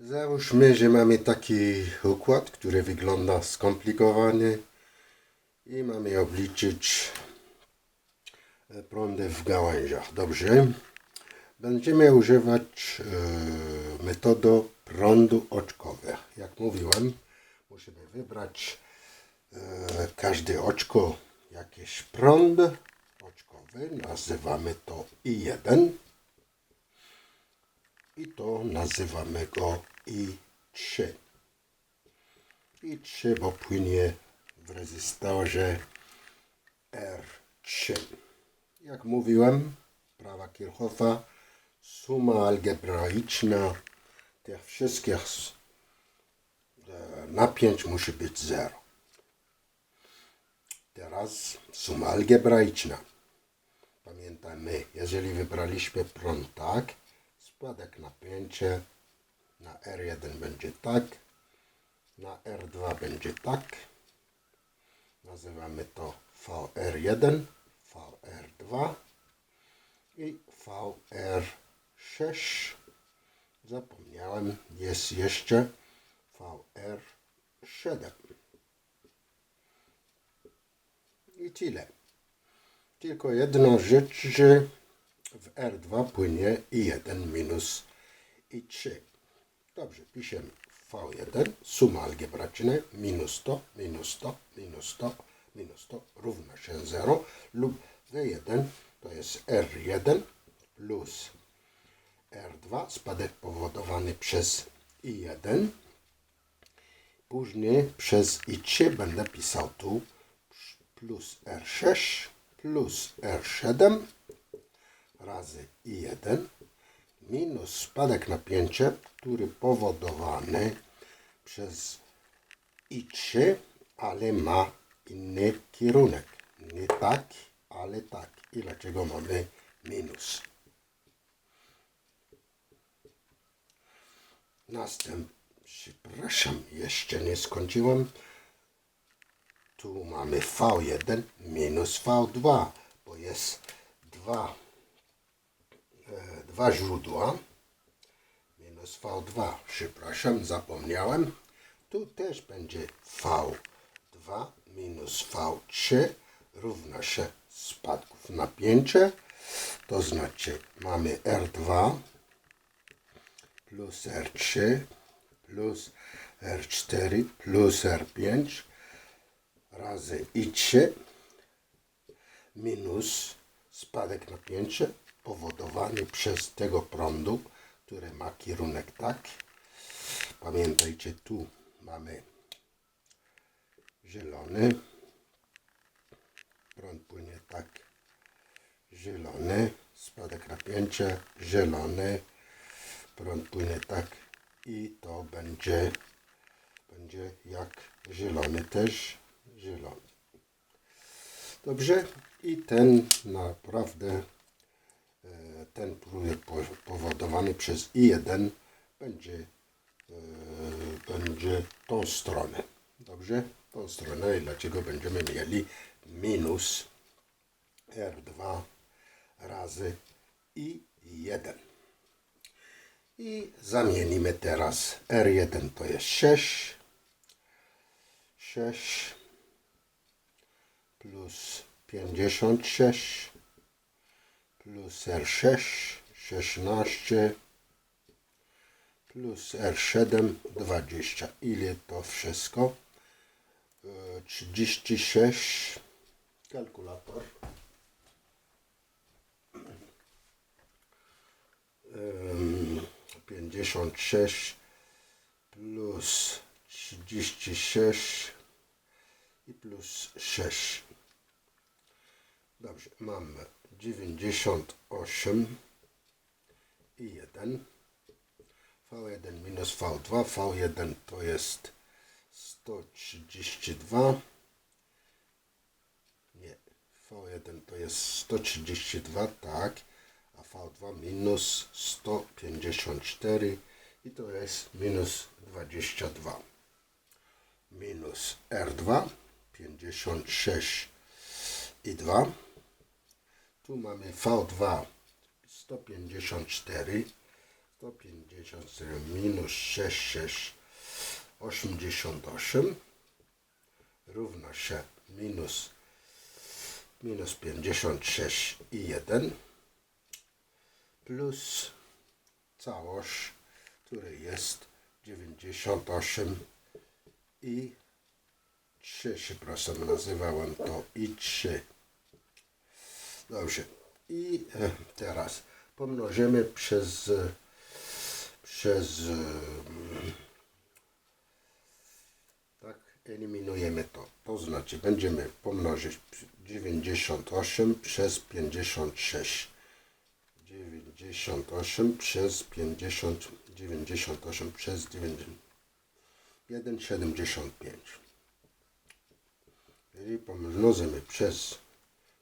Załóżmy, że mamy taki układ, który wygląda skomplikowany i mamy obliczyć e, prądy w gałęziach. Dobrze. Będziemy używać e, metodą prądu oczkowych. Jak mówiłem, musimy wybrać e, każde oczko jakiś prąd oczkowy. Nazywamy to I1 i to nazywamy go I3. I3, bo płynie w rezystorze R3. Jak mówiłem, prawa Kirchhoffa, suma algebraiczna tych wszystkich e, napięć musi być zero. Teraz suma algebraiczna. Pamiętajmy, jeżeli wybraliśmy prąd tak, spadek napięcia na R1 będzie tak, na R2 będzie tak. Nazywamy to VR1, VR2 i VR6. Zapomniałem, jest jeszcze VR7. I tyle. Tylko jedna rzecz, że w R2 płynie I1 minus I3. Dobrze, piszemy V1, suma algebraiczna, minus to, minus to, minus to, minus to, równa się 0 lub V1 to jest R1 plus R2, spadek powodowany przez I1. Później przez I3 będę pisał tu plus R6 plus R7 razy I1 minus spadek napięcia, który powodowany przez I3, ale ma inny kierunek. Nie tak, ale tak. I dlaczego mamy minus? Następnie, przepraszam, jeszcze nie skończyłem. Tu mamy V1 minus V2, bo jest dwa, e, dwa źródła. Minus V2, przepraszam, zapomniałem. Tu też będzie V2 minus V3 równa się spadków napięcia. To znaczy mamy R2 plus R3 plus R4 plus R5 razy I3 minus spadek napięcia powodowany przez tego prądu, który ma kierunek tak. Pamiętajcie, tu mamy zielony. Prąd płynie tak. Zielony. Spadek napięcia. Zielony. Prąd płynie tak. I to będzie będzie jak zielony też zielony. Dobrze? I ten naprawdę ten próg po- powodowany przez I1 będzie e, będzie tą stronę. Dobrze? Tą stronę i dlaczego będziemy mieli minus R2 razy I1. I zamienimy teraz R1 to jest 6. 6 plus 56 plus R6 16 plus R7 20. Ile to wszystko? E, 36 kalkulator. Em, 56 plus 36 i plus 6. Dobrze, mamy 98 i 1. V1 minus V2. V1 to jest 132. Nie, V1 to jest 132, tak. A V2 minus 154 i to jest minus 22 minus R2 56 i 2 tu mamy V2 154 154 minus 6688 równa się minus minus 56 i 1 plus całość, który jest 98 i 3 się proszę nazywałem to i 3 dobrze i e, teraz pomnożymy przez przez e, tak eliminujemy to. To znaczy będziemy pomnożyć 98 przez 56 98 przez 50 98 przez 90 1,75 jeżeli pomnożymy przez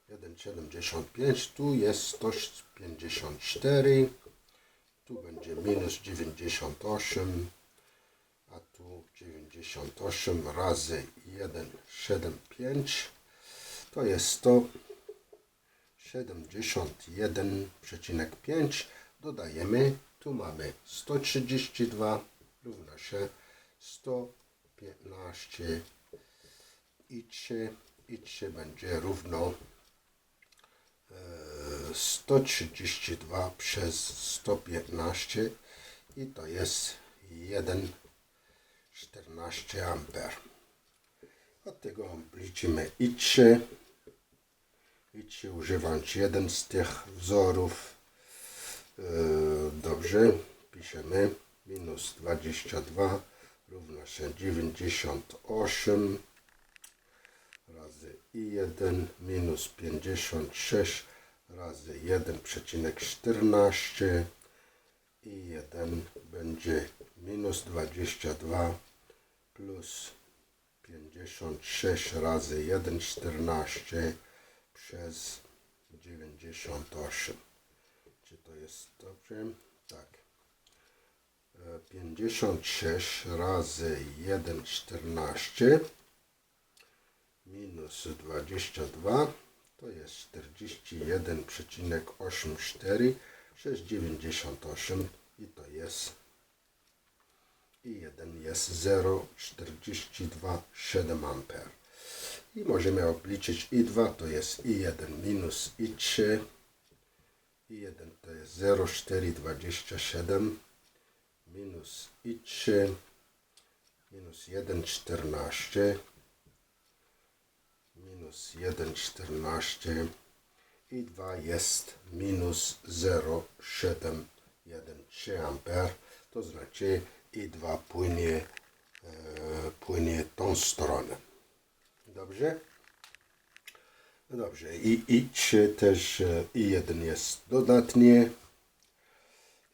1,75 tu jest 154 tu będzie minus 98 a tu 98 razy 1,75 to jest 171,5 dodajemy tu mamy 132 równa się 115 i 3 i 3 będzie równo 132 przez 115 i to jest 1,14 amper. Od tego liczymy i 3 i 3 używając jeden z tych wzorów. E, Dobrze, piszemy minus 22 równa się 98 razy i1 minus 56 razy 1,14 i 1 będzie minus 22 plus 56 razy 1,14 przez 98. Czy to jest dobrze? Tak. E, 56 razy 1,14 minus 22 to jest 41,84 przez 98 i to jest i 1 jest 0,427 amper. I możemy obliczyć i2 to jest i1 minus i3 i1 to jest 0,427 minus i3 minus 1,14 minus 1,14 i 2 jest minus 0,713 amper. To znaczy i 2 płynie, e, płynie tą stronę. Dobrze? No dobrze. I, i 3 też e, i 1 jest dodatnie.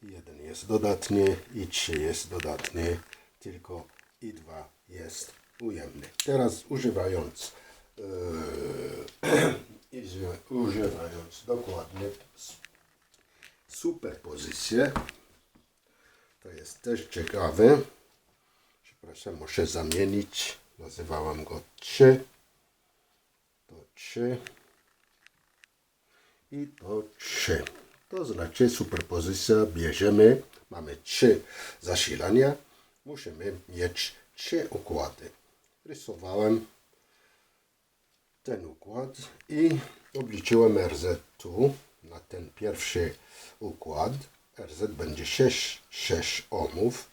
I 1 jest dodatnie i 3 jest dodatnie. Tylko i 2 jest ujemny. Teraz używając uży- używając dokładnie superpozycję. To jest też ciekawe. Przepraszam, muszę zamienić. Nazywałam go 3. To 3. I to 3. To znaczy superpozycja bierzemy. Mamy 3 zasilania. Musimy mieć 3 układy. Rysowałem ten układ i obliczyłem RZ tu na ten pierwszy układ. RZ będzie 6, 6 ohmów.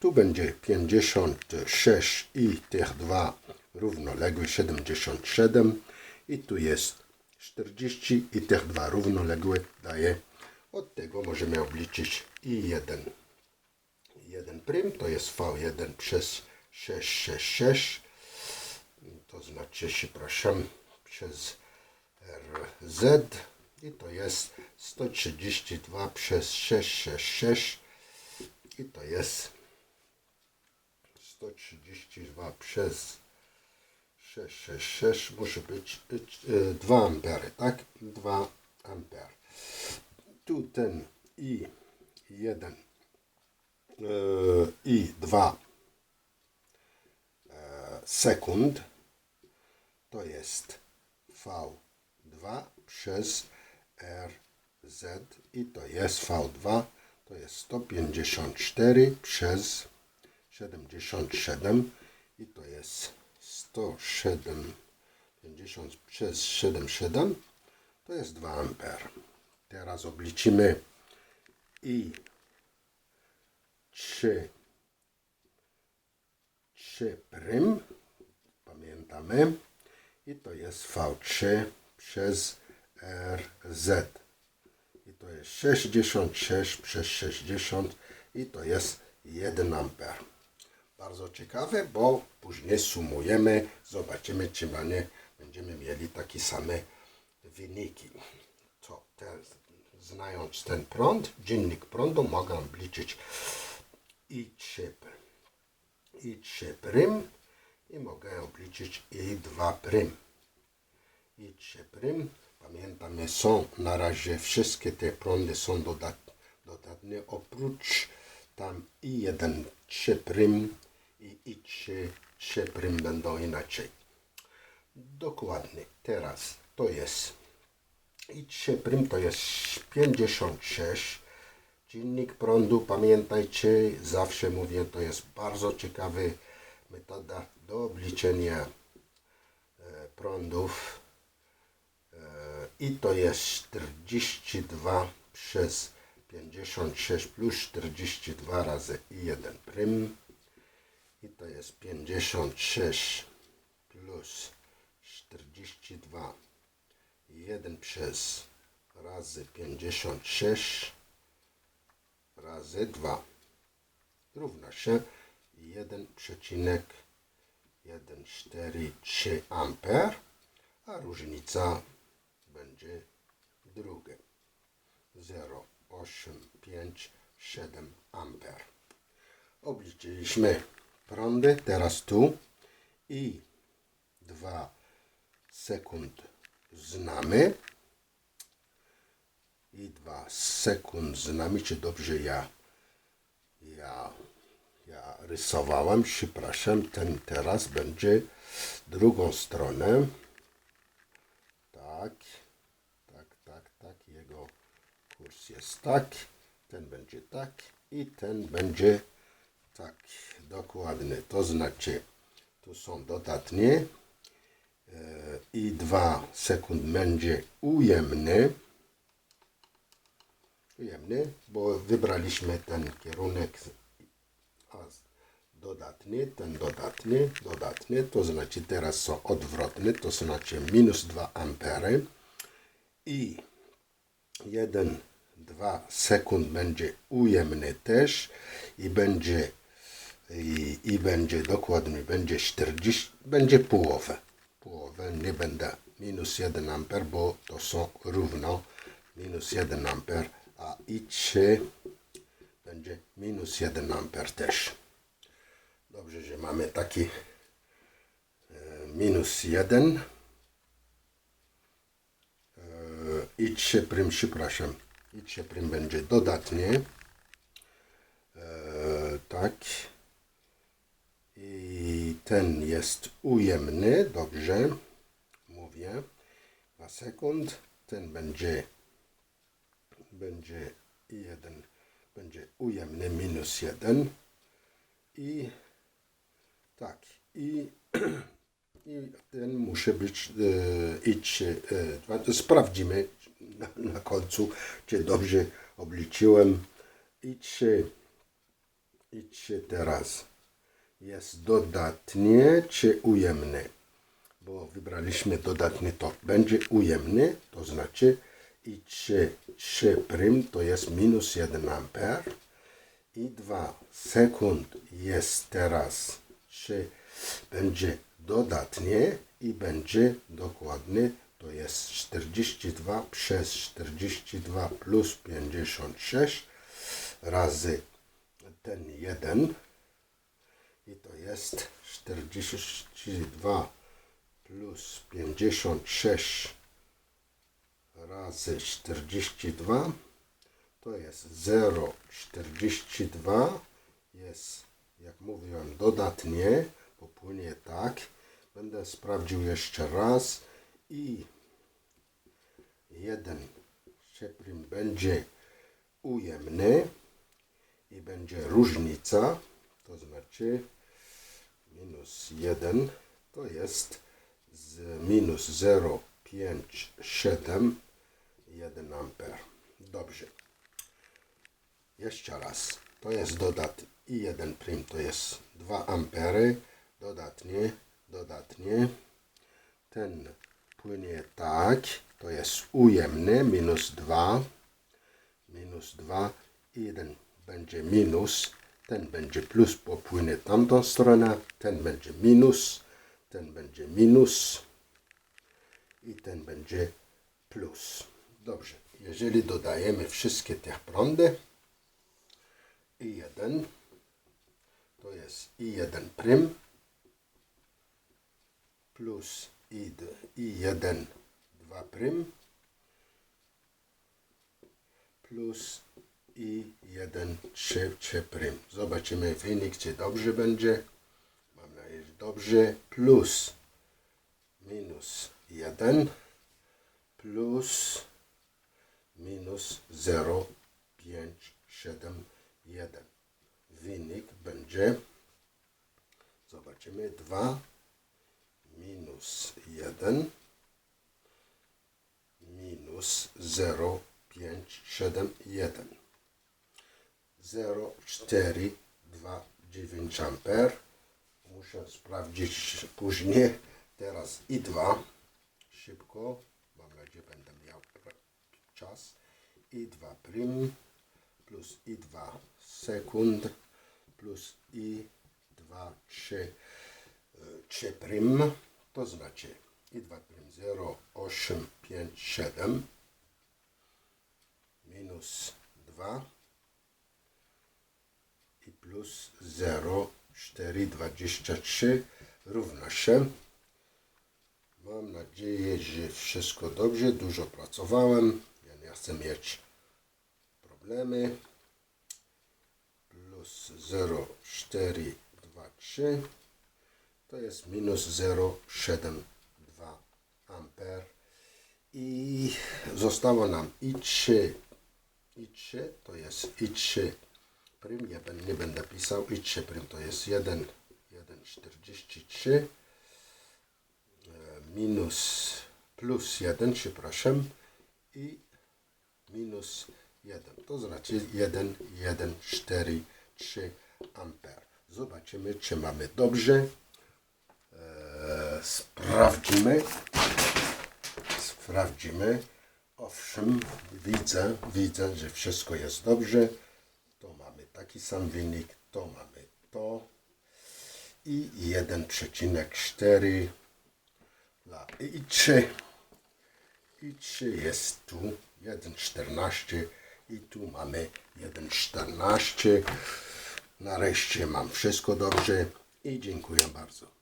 Tu będzie 56 i tych dwa równoległe 77 i tu jest 40 i tych dwa równoległe daje. Od tego możemy obliczyć i 1. 1 prym to jest V1 przez 666 to znaczy, przepraszam, przez RZ i to jest 132 przez 666 i to jest 132 przez 666 musi być y, 2 ampery, tak? 2 amper. Tu ten i 1 i 2 sekund to jest V2 przez RZ i to jest V2 to jest 154 przez 77 i to jest 107 50 przez 77 to jest 2 amper. Teraz obliczymy i 3 3 prym pamiętamy i to jest V3 przez RZ i to jest 66 przez 60 i to jest 1 amper. Bardzo ciekawe, bo później sumujemy, zobaczymy czy mamy, będziemy mieli takie same wyniki. To ten, znając ten prąd, dziennik prądu mogę obliczyć i 3 i 3 prym i mogę obliczyć i 2 prym i 3 prym. Pamiętamy, są na razie wszystkie te prądy są dodat, dodatnie, oprócz tam i 1 3 prym i i 3 3 prym będą inaczej. Dokładnie, teraz to jest i 3 prym to jest 56. Czynnik prądu, pamiętajcie, zawsze mówię, to jest bardzo ciekawy metoda do obliczenia e, prądów e, i to jest 42 przez 56 plus 42 razy i 1 prym i to jest 56 plus 42 1 przez razy 56 razy 2 równa się 1,5 1,4,3 A, a różnica będzie drugie. 0,857 A. Obliczyliśmy prądy, teraz tu. I 2 sekund znamy. I 2 sekund znamy, czy dobrze ja ja ja rysowałem, przepraszam, ten teraz będzie drugą stronę. Tak, tak, tak, tak, jego kurs jest tak, ten będzie tak i ten będzie tak, dokładnie, to znaczy tu są dodatnie e, i 2 sekund będzie ujemny, ujemny, bo wybraliśmy ten kierunek a dodatnie, ten dodatnie, dodatnie, to znaczy teraz są odwrotne, to znaczy minus 2 ampery i 1, 2 sekund będzie ujemny też i będzie i, i będzie dokładnie, będzie 40, będzie połowę. Połowę, nie będę minus 1 amper, bo to są równo minus 1 amper, a i 3 będzie minus 1 amper też. Dobrze, że mamy taki e, minus 1 e, i 3 prym, przepraszam, i 3 prym będzie dodatnie. E, tak. I ten jest ujemny, dobrze mówię. Na sekund ten będzie będzie 1 będzie ujemny minus 1 i tak i, i ten musi być e, idź, e, sprawdzimy na, na końcu czy dobrze obliczyłem. Idź idź teraz. Jest dodatnie czy ujemny? Bo wybraliśmy dodatny to będzie ujemny to znaczy i 3, 3 prym to jest minus 1 amper. I 2 sekund jest teraz 3 będzie dodatnie i będzie dokładnie to jest 42 przez 42 plus 56 razy ten 1 i to jest 42 plus 56 razy 42 to jest 0,42 jest jak mówiłem dodatnie popłynie tak. Będę sprawdził jeszcze raz i jeden prym będzie ujemny i będzie różnica, to znaczy minus 1 to jest z minus 0,57 1 amper. Dobrze. Jeszcze raz. To jest dodat i 1 prim to jest 2 ampery. Dodatnie, dodatnie. Ten płynie tak. To jest ujemny. Minus 2. Minus 2. I 1 będzie minus. Ten będzie plus, bo płynie tamtą stronę. Ten będzie minus. Ten będzie minus. I ten będzie plus. Dobrze. Jeżeli dodajemy wszystkie te prądy, i 1 to jest i 1 prym plus i, d- i 1 2 prym plus i 1 3, 3 prym. Zobaczymy wynik, czy dobrze będzie. Mam nadzieję, że dobrze. Plus minus 1 plus minus 0, 5, 7, 1. Wynik będzie, zobaczymy, 2 minus 1 minus 0, 5, 7, 1. 0, 4, 2, 9 amper. Muszę sprawdzić później. Teraz i 2. Szybko. Mam nadzieję, będę miał pra- czas. I 2 prim plus i 2 sekund plus i 2 3 3 prim to znaczy i 2 prim 0 8 5 7 minus 2 i plus 0 4 23 równa się Mam nadzieję, że wszystko dobrze, dużo pracowałem. Chcę mieć problemy. Plus 0, 4, 2, 3 to jest minus 0,72 amper. I zostało nam i3. I3 to jest i3 prym. Ja nie będę pisał. i3 prym to jest 1, 1,43 minus plus 1, przepraszam, i minus 1. To znaczy 1, 1, 4, 3 amper. Zobaczymy, czy mamy dobrze. Eee, sprawdzimy. Sprawdzimy. Owszem, widzę, widzę, że wszystko jest dobrze. To mamy taki sam wynik, to mamy to. I 1,4 dla i 3 i 3 jest tu 1,14 i tu mamy 1,14 nareszcie mam wszystko dobrze i dziękuję bardzo